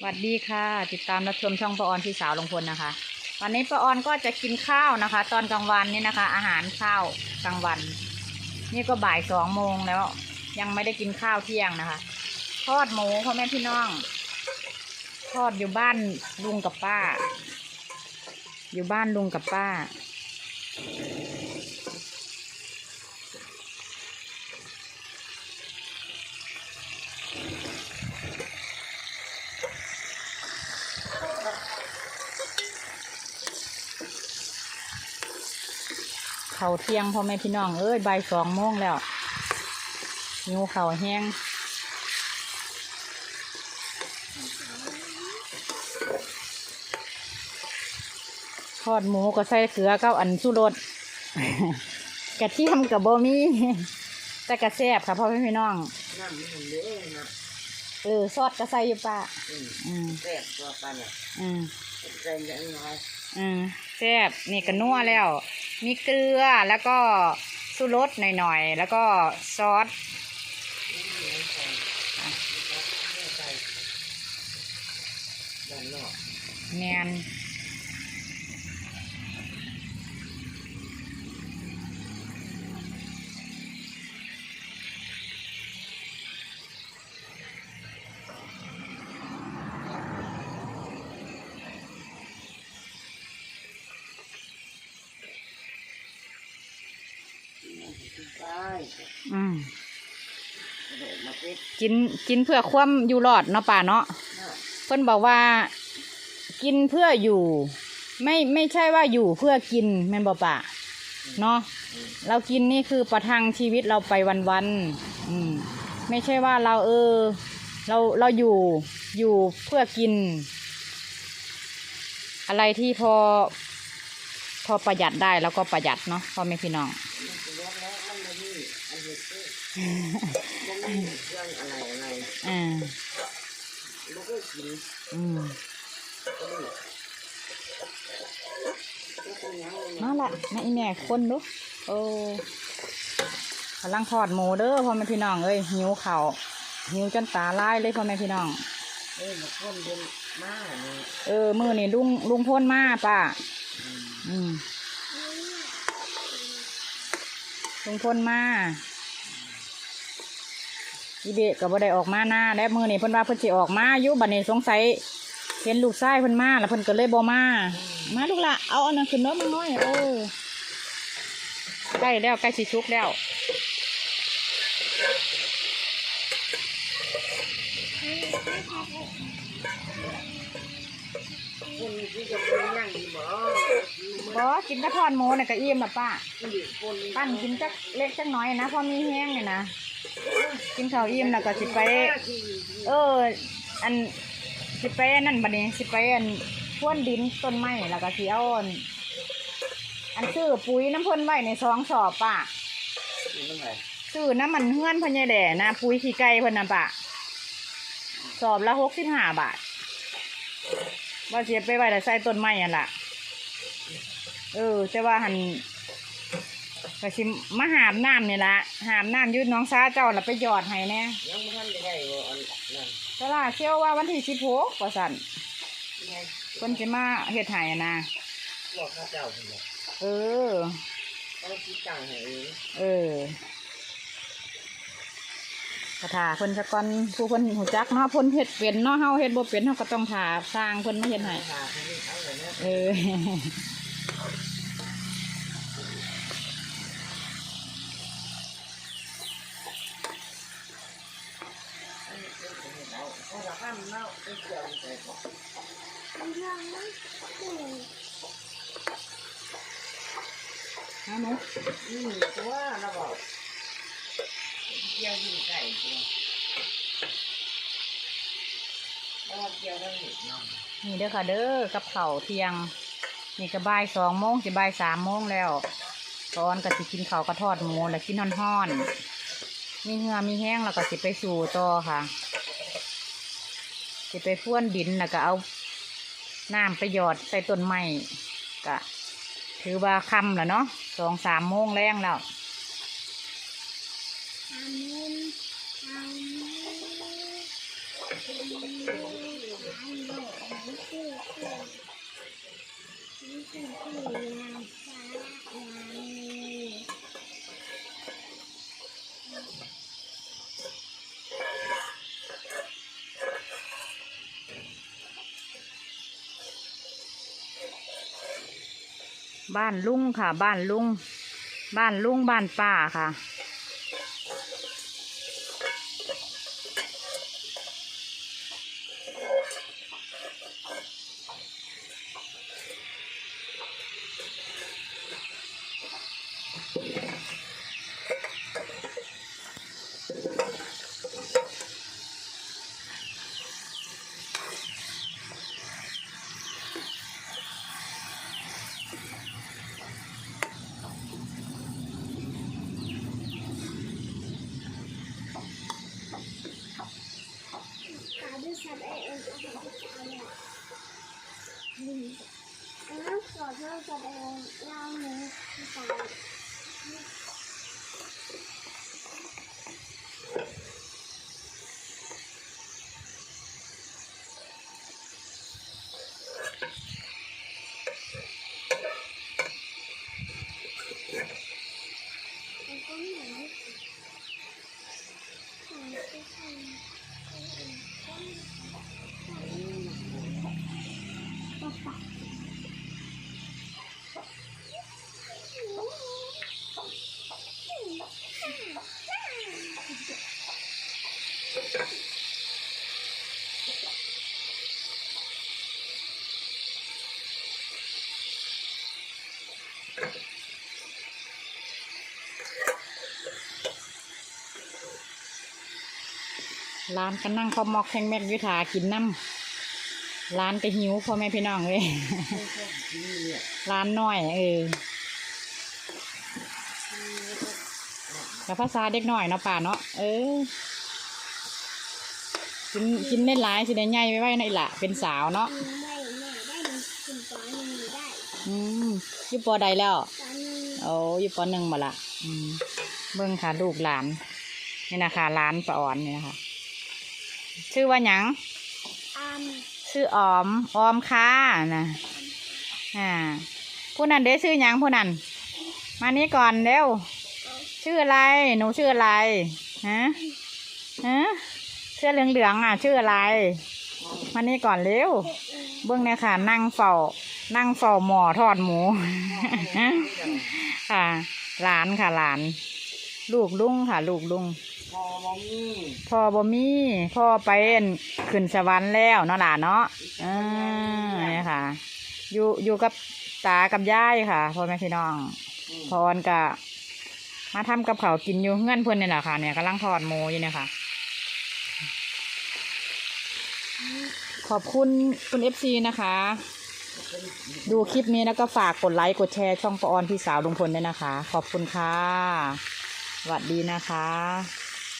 สวัสดีค่ะ ติดตามรับชมช่องปาออนพี่สาวลงพลนะคะ วันนี้ปาออนก็จะกินข้าวนะคะ ตอนกลางวันนี่นะคะ อาหารข้าวกลางวัน นี่ก็บ่ายสองโมงแล้ว ยังไม่ได้กินข้าวเที่ยงนะคะทอดหมูพ่อแม่พี่น้องทอดอยู่บ้านลุงกับป้า อยู่บ้านลุงกับป้า เขาวเที่ยงพ่อแม่พี่น้องเอ้ยบ่ายสองโมงแล้วหิวเขาวแห้งทอดหมูก็ใส่เกลือกับอันสู้รสกระเทียมกับโบมีแต่กระแซบค่ะพ่อแม่พี่น้องน้ำมันเด้นะเออซอสก็ใส่อยู่ป่ะอืมอืมแซ่บตัวปลาเนี่ยอืมใส่ยังน้อยอืมแซ่บนี่ก็นัวแล้ว มีเกลือแล้วก็สู้รสหน่อยๆ แล้วก็ซอสด้านนอกแมน อืมเดี๋ยวมาปิดกินกินเพื่อความอยู่รอดเนาะป่าเนาะหน้าเพิ่นบอกว่า กินเพื่ออยู่ ไม่ไม่ใช่ว่าอยู่เพื่อกินแม่นบ่ป่าเนาะเรากินนี่คือประทังชีวิตเราไปวันๆอืมไม่ใช่ว่าเราเออ เราเราอยู่อยู่เพื่อกิน อะไรที่พอ พอประหยัดได้แล้วก็ประหยัดเนาะพ่อแม่พี่น้อง มันจะยกแล้วมันไม่มีอันเด็ ดเด้อมันมีเครื่องอะไรอะไรอ่าลูกก็กินอืมก็นี่ก็เป็นยังไงนั่นแหละมาอีแม่คนดูโอ้กำลังทอดหมูเด้อพ่อแม่พี่น้องเอ้ยหิวเขาวหิวจนตาลายเลยพ่อแม่พี่น้องเอ้ยมาคนเป็นมาเนี่ยเออมือนี่ลุงลุงพ่นมาป้าอืมลุงพ่นมา อีเบะก็บ่ได้ออกมาหน้าและมือนี่เพิ่นว่าเพิ่นสิออกมาอยู่บัดนี้สงสัยเห็นลูกชายเพิ่นมาแล้วเพิ่นก็เลยบ่มา มาลูกละเอาอันนั้นขึ้นเนาะมันน้อยเออใกล้แล้วใกล้สิชุกแล้ว คนที่จะเป็นยังดีบ่บอกินกระทอนหมูเนี่ยก็อิ่มละป้า มันดีคนปั้นกินจักเล็กจักน้อยนะพอมีแห้งเนี่ยนะ กินข้าวอิ่มแล้วก็สิไป เออ อันสิไปอันนั่นบัดนี้สิไปอันพ่วนดินต้นไม้แล้วก็สิเอาอันอันซื้อปุ๋ยน้ำพ่นไว้ในซองสอบป้า กินตรงไหนซื้อน้ำมันเฮือนพญาแด่นะปุ๋ยขี้ไก่เพิ่นน่ะป้าสอบละหกสิบห้าบาท ว่าเสียไปไว้แต่ใส่ต้นไม้อะล่ะ เออแต่ว่าหันก็สิมาหามน้ำนี่ละหามน้ำอยืดน้องซาเจ้าแล้วไปหยอดให้แน่ยังไม่ทันได้ได้บ่อันนั่นตลาดเชี่ยวว่าวันที่สิบหกว่าสันไงเพิ่นสิมาเฮ็ดให้นะบอกข้าเจ้าคนเดียวเออ ต้องคิดตังค์ให้เอง เออ คาถาเพิ่นสะก่อนผู้เพิ่นหูจักเนาะเพิ่นเฮ็ดเป็นเนาะเฮาเฮ็ดบ่เป็นเฮาก็ต้องถาสร้างเพิ่นมาเฮ็ดให้หาให้เขาเลยนะเออเพราะว่าห้ามเน่าไม่เกี่ยวแต่ก็ฮะหนูอืมตัวเราบอก เกี่ยวยิงไก่ตัวแล้วเกี่ยวทั้งหมดเนาะนี่เด้อค่ะเด้อกับเข้าวเที่ยง นี่ก็บ่ายสองโมงสิบ่ายสามโมงแล้ว ตอนก็สิกินข้าวกระทอดหมูแล้วกินฮ้อนๆมีเหงือมีแห้งแล้วก็สิไปสู่ต่อค่ะ สิไปพ่วนดินแล้วก็เอาน้ำไปหยอดใส่ต้นไม้ก็ถือว่าคำแล้วเนาะสองสามโมงแรงแล้ว บ้านลุงค่ะ บ้านลุง บ้านลุงบ้านป้าค่ะ แล้วขอโทษสัตว์ไอเอ็นเล่าหนึ่งที่ตาย มันก็ไม่เหมือนที่อื่นของที่ทำก็ไม่ปะปะ ร้านก็นั่งข้าวมอกแข้งแม็กยุทากินน้ำร้านก็หิวพ่อแม่พี่น้องเลยร้านน้อยเออกับภาษาเด็กหน้อยเนาะป่าเนาะเออกินกินได้หลายสิได้ใหญ่ไว้ไว้ในละเป็นสาวเนาะอืมอยู่ปอใดแล้วปอหนึ่งโอ้อยู่ปหนึ่งมาละอืมเบิ่งค่ะลูกหลานนี่นะคะร้านปะอ่อนนี่นะคะ ชื่อว่าหยังอัมชื่อออมออมค่ะนะอ่าผู้นั้นเด้ชื่อหยังผู้นั้นมานี่ก่อนเร็วชื่ออะไรหนูชื่ออะไรฮะฮะเสื้อเหลืองๆอะ ชื่ออะไร มานี่ก่อนเร็ว เบื้องเนี่ยค่ะ นั่งเฝ้า นั่งเฝ้าหมอทอดหมู ค่ะ หลานค่ะหลาน ลูกลุงค่ะ ลูกลุง พอมอมี่พ่อบ่มี พ่อไปเอ็นขึ้นสวรรค์แล้วเนาะหล่ะเนาะเออนี่ค่ะ อยู่อยู่กับตากับยายค่ะพ่อแม่พี่น้องพรก็มาทำกับเขาวกินอยู่เงื่อนเพื่อนนี่แหละค่ะเนี่ยกำลังทอดหมูอยู่เนี่ยค่ะ ขอบคุณคุณเอฟซีนะคะ ดูคลิปนี้แล้วก็ฝากกดไลค์กดแชร์ช่องปออนพี่สาวลุงพลด้วยนะคะ ขอบคุณค่ะสวัสดีนะคะ